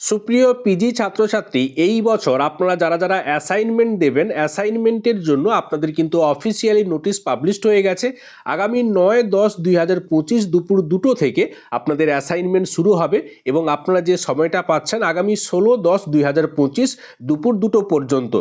সুপ্রিয় পিজি ছাত্রছাত্রী, এই বছর আপনারা যারা যারা অ্যাসাইনমেন্ট দেবেন অ্যাসাইনমেন্টের জন্য আপনাদের কিন্তু অফিসিয়ালি নোটিশ পাবলিশড হয়ে গেছে। আগামী নয় দশ দুই হাজার পঁচিশ দুপুর দুটো থেকে আপনাদের অ্যাসাইনমেন্ট শুরু হবে এবং আপনারা যে সময়টা পাচ্ছেন আগামী ষোলো দশ দুই হাজার পঁচিশ দুপুর দুটো পর্যন্ত।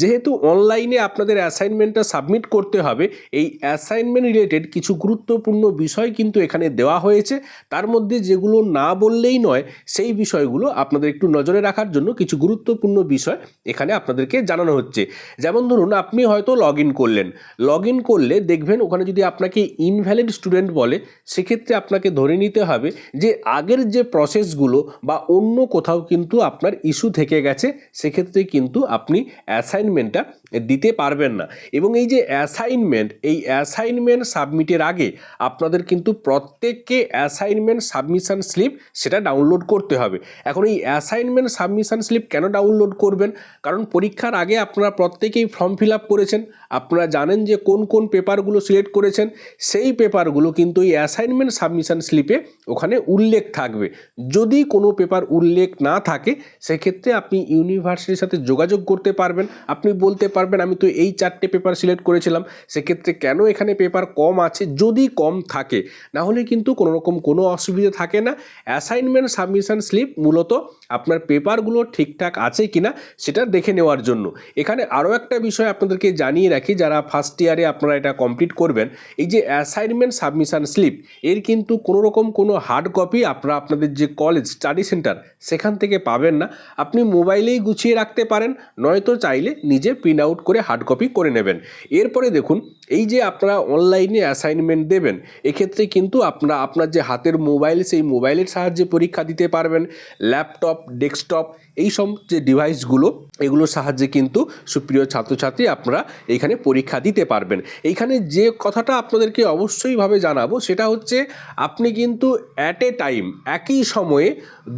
যেহেতু অনলাইনে আপনাদের অ্যাসাইনমেন্টটা সাবমিট করতে হবে, এই অ্যাসাইনমেন্ট রিলেটেড কিছু গুরুত্বপূর্ণ বিষয় কিন্তু এখানে দেওয়া হয়েছে। তার মধ্যে যেগুলো না বললেই নয়, সেই বিষয়গুলো আপনাদের একটু নজরে রাখার জন্য কিছু গুরুত্বপূর্ণ বিষয় এখানে আপনাদেরকে জানানো হচ্ছে। যেমন ধরুন, আপনি হয়তো লগ করলেন। লগ করলে দেখবেন ওখানে যদি আপনাকে ইনভ্যালিড স্টুডেন্ট বলে, সেক্ষেত্রে আপনাকে ধরে নিতে হবে যে আগের যে প্রসেসগুলো বা অন্য কোথাও কিন্তু আপনার ইস্যু থেকে গেছে, সেক্ষেত্রে কিন্তু আপনি অ্যাসাইনমেন্টটা দিতে পারবেন না। এবং এই যে অ্যাসাইনমেন্ট এই অ্যাসাইনমেন্ট সাবমিটের আগে আপনাদের কিন্তু প্রত্যেককে অ্যাসাইনমেন্ট সাবমিশন স্লিপ সেটা ডাউনলোড করতে হবে। এখন এই অ্যাসাইনমেন্ট সাবমিশন স্লিপ কেন ডাউনলোড করবেন? কারণ পরীক্ষার আগে আপনারা প্রত্যেকেই ফর্ম ফিল করেছেন, আপনারা জানেন যে কোন কোন পেপারগুলো সিলেক্ট করেছেন, সেই পেপারগুলো কিন্তু এই অ্যাসাইনমেন্ট সাবমিশন স্লিপে ওখানে উল্লেখ থাকবে। যদি কোনো পেপার উল্লেখ না থাকে, সেক্ষেত্রে আপনি ইউনিভার্সিটির সাথে যোগাযোগ করতে পারবেন। আপনি বলতে পারবেন, আমি তো এই চারটে পেপার সিলেক্ট করেছিলাম, সেক্ষেত্রে কেন এখানে পেপার কম আছে? যদি কম থাকে না হলে কিন্তু কোনোরকম কোনো অসুবিধা থাকে না। অ্যাসাইনমেন্ট সাবমিশন স্লিপ মূলত আপনার পেপারগুলো ঠিকঠাক আছে কি না সেটা দেখে নেওয়ার জন্য। এখানে আরও একটা বিষয় আপনাদেরকে জানিয়ে রাখি, যারা ফার্স্ট ইয়ারে আপনারা এটা কমপ্লিট করবেন, এই যে অ্যাসাইনমেন্ট সাবমিশন স্লিপ এর কিন্তু কোনো রকম কোনো হার্ড কপি আপনারা আপনাদের যে কলেজ স্টাডি সেন্টার সেখান থেকে পাবেন না। আপনি মোবাইলেই গুছিয়ে রাখতে পারেন, নয়তো চাইলে নিজে প্রিন্ট আউট করে হার্ড কপি করে নেবেন। এরপরে দেখুন এই যে আপনারা অনলাইনে অ্যাসাইনমেন্ট দেবেন, এক্ষেত্রে কিন্তু আপনারা, আপনার যে হাতের মোবাইল সেই মোবাইলের সাহায্যে পরীক্ষা দিতে পারবেন। ল্যাপটপ ডেস্কটপ এই সব যে ডিভাইসগুলো এগুলোর সাহায্যে কিন্তু সুপ্রিয় ছাত্রছাত্রী আপনারা এইখানে পরীক্ষা দিতে পারবেন। এইখানে যে কথাটা আপনাদেরকে অবশ্যইভাবে জানাব, সেটা হচ্ছে আপনি কিন্তু অ্যাট এ টাইম একই সময়ে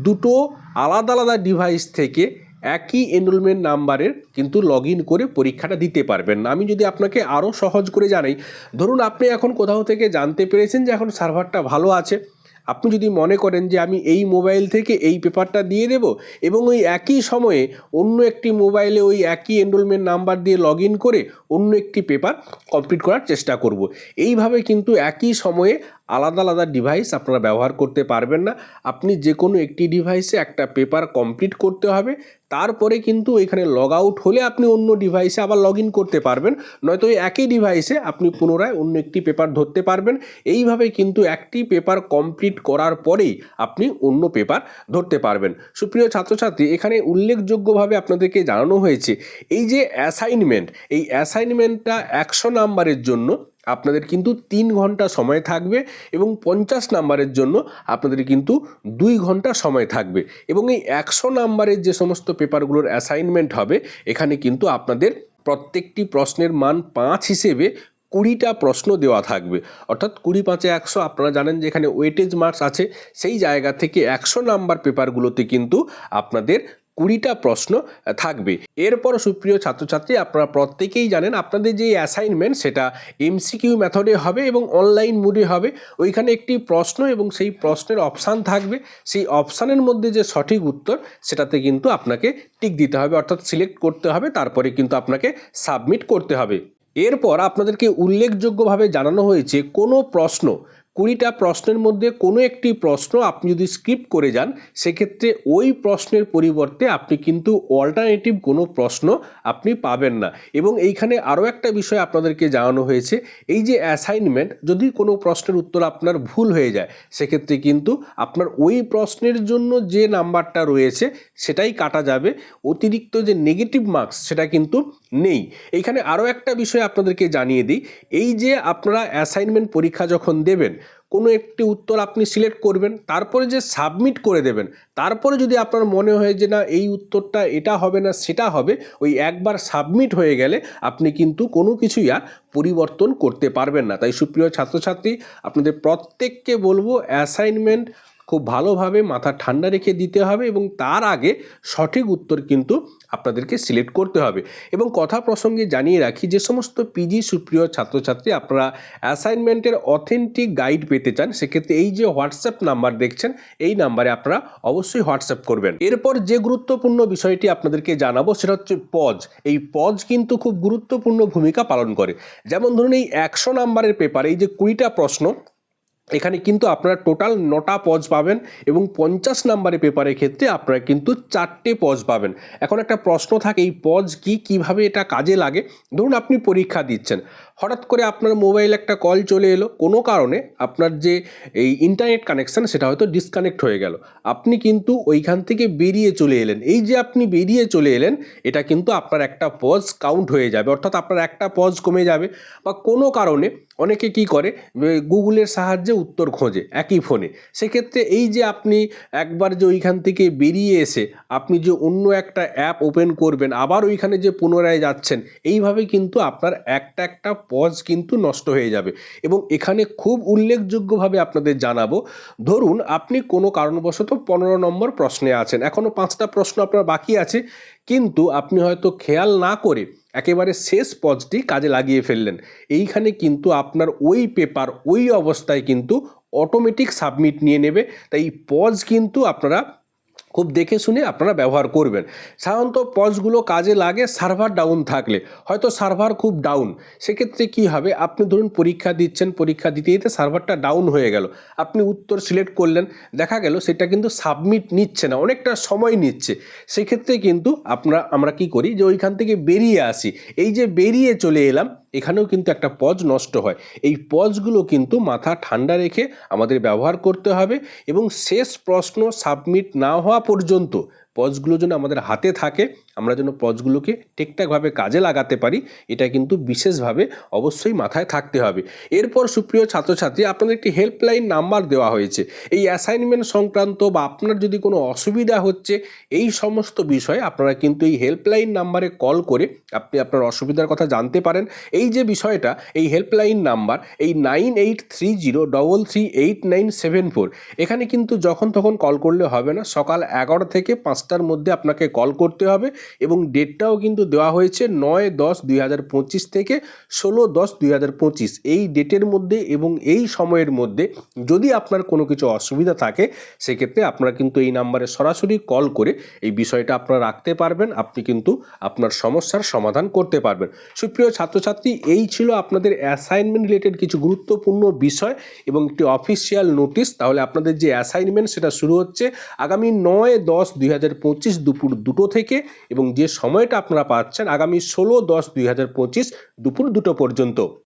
দুটো আলাদা আলাদা ডিভাইস থেকে একই এনরোলমেন্ট নাম্বারের কিন্তু লগ করে পরীক্ষাটা দিতে পারবেন। আমি যদি আপনাকে আরও সহজ করে জানাই, ধরুন আপনি এখন কোথাও থেকে জানতে পেরেছেন যে এখন সার্ভারটা ভালো আছে। আপনি যদি মনে করেন যে আমি এই মোবাইল থেকে এই পেপারটা দিয়ে দেব এবং ওই একই সময়ে অন্য একটি মোবাইলে ওই একই এনরোলমেন্ট নাম্বার দিয়ে লগ করে অন্য একটি পেপার কমপ্লিট করার চেষ্টা করব। এইভাবে কিন্তু একই সময়ে আলাদা আলাদা ডিভাইস আপনারা ব্যবহার করতে পারবেন না। আপনি যে কোনো একটি ডিভাইসে একটা পেপার কমপ্লিট করতে হবে, তারপরে কিন্তু এখানে লগ আউট হলে আপনি অন্য ডিভাইসে আবার লগ করতে পারবেন। নয়তো একই ডিভাইসে আপনি পুনরায় অন্য একটি পেপার ধরতে পারবেন। এইভাবে কিন্তু একটি পেপার কমপ্লিট করার পরেই আপনি অন্য পেপার ধরতে পারবেন। সুপ্রিয় ছাত্রছাত্রী, এখানে উল্লেখযোগ্যভাবে আপনাদেরকে জানানো হয়েছে, এই যে অ্যাসাইনমেন্ট এই অ্যাসাইনমেন্টটা একশো নাম্বারের জন্য আপনাদের কিন্তু তিন ঘণ্টা সময় থাকবে এবং পঞ্চাশ নাম্বারের জন্য আপনাদের কিন্তু দুই ঘণ্টা সময় থাকবে। এবং এই একশো নাম্বারের যে সমস্ত পেপারগুলোর অ্যাসাইনমেন্ট হবে, এখানে কিন্তু আপনাদের প্রত্যেকটি প্রশ্নের মান পাঁচ হিসেবে কুড়িটা প্রশ্ন দেওয়া থাকবে। অর্থাৎ কুড়ি পাঁচে একশো, আপনারা জানেন যে এখানে ওয়েটেজ মার্কস আছে, সেই জায়গা থেকে একশো নাম্বার পেপারগুলোতে কিন্তু আপনাদের কুড়িটা প্রশ্ন থাকবে। এরপর সুপ্রিয় ছাত্রছাত্রী, আপনারা প্রত্যেকেই জানেন আপনাদের যে অ্যাসাইনমেন্ট সেটা এমসিকিউ মেথডে হবে এবং অনলাইন মুডে হবে। ওইখানে একটি প্রশ্ন এবং সেই প্রশ্নের অপশান থাকবে। সেই অপশানের মধ্যে যে সঠিক উত্তর, সেটাতে কিন্তু আপনাকে টিক দিতে হবে, অর্থাৎ সিলেক্ট করতে হবে, তারপরে কিন্তু আপনাকে সাবমিট করতে হবে। এরপর আপনাদেরকে উল্লেখযোগ্যভাবে জানানো হয়েছে, কোনো প্রশ্ন কুড়িটা প্রশ্নের মধ্যে কোনো একটি প্রশ্ন আপনি যদি স্কিপ করে যান, সেক্ষেত্রে ওই প্রশ্নের পরিবর্তে আপনি কিন্তু অল্টারনেটিভ কোনো প্রশ্ন আপনি পাবেন না। এবং এইখানে আরও একটা বিষয় আপনাদেরকে জানানো হয়েছে, এই যে অ্যাসাইনমেন্ট যদি কোনো প্রশ্নের উত্তর আপনার ভুল হয়ে যায়, সেক্ষেত্রে কিন্তু আপনার ওই প্রশ্নের জন্য যে নাম্বারটা রয়েছে, সেটাই কাটা যাবে। অতিরিক্ত যে নেগেটিভ মার্কস সেটা কিন্তু নেই। এইখানে আরও একটা বিষয় আপনাদেরকে জানিয়ে দিই, এই যে আপনারা অ্যাসাইনমেন্ট পরীক্ষা যখন দেবেন কোনো একটি উত্তর আপনি সিলেক্ট করবেন, তারপরে যে সাবমিট করে দেবেন, তারপরে যদি আপনার মনে হয় যে না, এই উত্তরটা এটা হবে না, সেটা হবে, ওই একবার সাবমিট হয়ে গেলে আপনি কিন্তু কোনো কিছুই আর পরিবর্তন করতে পারবেন না। তাই সুপ্রিয় ছাত্রছাত্রী, আপনাদের প্রত্যেককে বলব অ্যাসাইনমেন্ট খুব ভালোভাবে মাথা ঠান্ডা রেখে দিতে হবে এবং তার আগে সঠিক উত্তর কিন্তু আপনাদেরকে সিলেক্ট করতে হবে। এবং কথা প্রসঙ্গে জানিয়ে রাখি যে সমস্ত পিজি সুপ্রিয় ছাত্রছাত্রী আপনারা অ্যাসাইনমেন্টের অথেন্টিক গাইড পেতে চান, সেক্ষেত্রে এই যে হোয়াটসঅ্যাপ নাম্বার দেখছেন, এই নাম্বারে আপনারা অবশ্যই হোয়াটসঅ্যাপ করবেন। এরপর যে গুরুত্বপূর্ণ বিষয়টি আপনাদেরকে জানাব, সেটা হচ্ছে পজ। এই পজ কিন্তু খুব গুরুত্বপূর্ণ ভূমিকা পালন করে। যেমন ধরুন এই একশো নাম্বারের পেপার এই যে কুড়িটা প্রশ্ন এখানে কিন্তু আপনারা টোটাল নটা পজ পাবেন এবং পঞ্চাশ নাম্বারের পেপারের ক্ষেত্রে আপনারা কিন্তু চারটে পজ পাবেন। এখন একটা প্রশ্ন থাকে, এই পজ কি, কীভাবে এটা কাজে লাগে? ধরুন আপনি পরীক্ষা দিচ্ছেন। হঠাৎ করে আপনার মোবাইল একটা কল চলে এলো। কোনো কারণে আপনার যে এই ইন্টারনেট কানেকশান সেটা হয়তো ডিসকানেক্ট হয়ে গেল। আপনি কিন্তু ওইখান থেকে বেরিয়ে চলে এলেন। এই যে আপনি বেরিয়ে চলে এলেন, এটা কিন্তু আপনার একটা পজ কাউন্ট হয়ে যাবে। অর্থাৎ আপনার একটা পজ কমে যাবে। বা কোনো কারণে অনেকে কি করে? গুগলের সাহায্যে উত্তর খোঁজে, একই ফোনে সেক্ষেত্রে এই যে আপনি একবার যে ওইখান থেকে বেরিয়ে এসে আপনি যে অন্য একটা অ্যাপ ওপেন করবেন, আবার ওইখানে যে পুনরায় যাচ্ছেন, এইভাবে কিন্তু আপনার একটা একটা পজ কিন্তু নষ্ট হয়ে যাবে। এবং এখানে খুব উল্লেখযোগ্যভাবে আপনাদের জানাব, ধরুন আপনি কোনো কারণবশত পনেরো নম্বর প্রশ্নে আছেন এখনও পাঁচটা প্রশ্ন আপনার বাকি আছে, কিন্তু আপনি হয়তো খেয়াল না করে একেবারে শেষ পজটি কাজে লাগিয়ে ফেললেন। এইখানে কিন্তু আপনার ওই পেপার, ওই অবস্থায় কিন্তু অটোমেটিক সাবমিট নিয়ে নেবে, তাই পজ কিন্তু আপনারা খুব দেখে শুনে আপনারা ব্যবহার করবেন। সাধারণত পজগুলো কাজে লাগে সার্ভার ডাউন থাকলে। হয়তো সার্ভার খুব ডাউন। সেক্ষেত্রে কি হবে? আপনি ধরুন পরীক্ষা দিচ্ছেন, পরীক্ষা দিতে দিতে সার্ভারটা ডাউন হয়ে গেল। আপনি উত্তর সিলেক্ট করলেন, দেখা গেল সেটা কিন্তু সাবমিট নিচ্ছে না, অনেকটা সময় নিচ্ছে। সেক্ষেত্রে কিন্তু আমরা আমরা কি করি যে ওইখান থেকে বেরিয়ে আসি। এই যে বেরিয়ে চলে এলাম এখানেও কিন্তু একটা পজ নষ্ট হয়। এই পজগুলো কিন্তু মাথা ঠান্ডা রেখে আমাদের ব্যবহার করতে হবে এবং শেষ প্রশ্ন সাবমিট না হওয়া পর্যন্ত পজগুলো যেন আমাদের হাতে থাকে। আমরা যেন পজগুলোকে ঠিকঠাকভাবে কাজে লাগাতে পারি, এটা কিন্তু বিশেষভাবে অবশ্যই মাথায় থাকতে হবে। এরপর সুপ্রিয় ছাত্রছাত্রী, আপনাদের একটি হেল্পলাইন নাম্বার দেওয়া হয়েছে। এই অ্যাসাইনমেন্ট সংক্রান্ত বা আপনার যদি কোনো অসুবিধা হচ্ছে, এই সমস্ত বিষয়ে আপনারা কিন্তু এই হেল্পলাইন নাম্বারে কল করে আপনি আপনার অসুবিধার কথা জানতে পারেন। এই যে বিষয়টা, এই হেল্পলাইন নাম্বার এই nine eight three zero double three eight nine seven four এখানে কিন্তু যখন তখন কল করলে হবে না। সকাল এগারো থেকে পাঁচটার মধ্যে আপনাকে কল করতে হবে। এবং ডেটটাও কিন্তু দেওয়া হয়েছে নয় দশ দুই থেকে ষোলো দশ দুই এই ডেটের মধ্যে এবং এই সময়ের মধ্যে যদি আপনার কোনো কিছু অসুবিধা থাকে, সেক্ষেত্রে আপনারা কিন্তু এই নাম্বারে সরাসরি কল করে এই বিষয়টা আপনারা রাখতে পারবেন। আপনি কিন্তু আপনার সমস্যার সমাধান করতে পারবেন। সুপ্রিয় ছাত্রছাত্রী, এই ছিল আপনাদের অ্যাসাইনমেন্ট রিলেটেড কিছু গুরুত্বপূর্ণ বিষয় এবং একটি অফিসিয়াল নোটিশ তাহলে আপনাদের যে অ্যাসাইনমেন্ট সেটা শুরু হচ্ছে আগামী নয় দশ দুই দুপুর দুটো থেকে এবং যে সময়টা আপনারা পাচ্ছেন আগামী ষোলো দশ দুই দুপুর দুটো পর্যন্ত।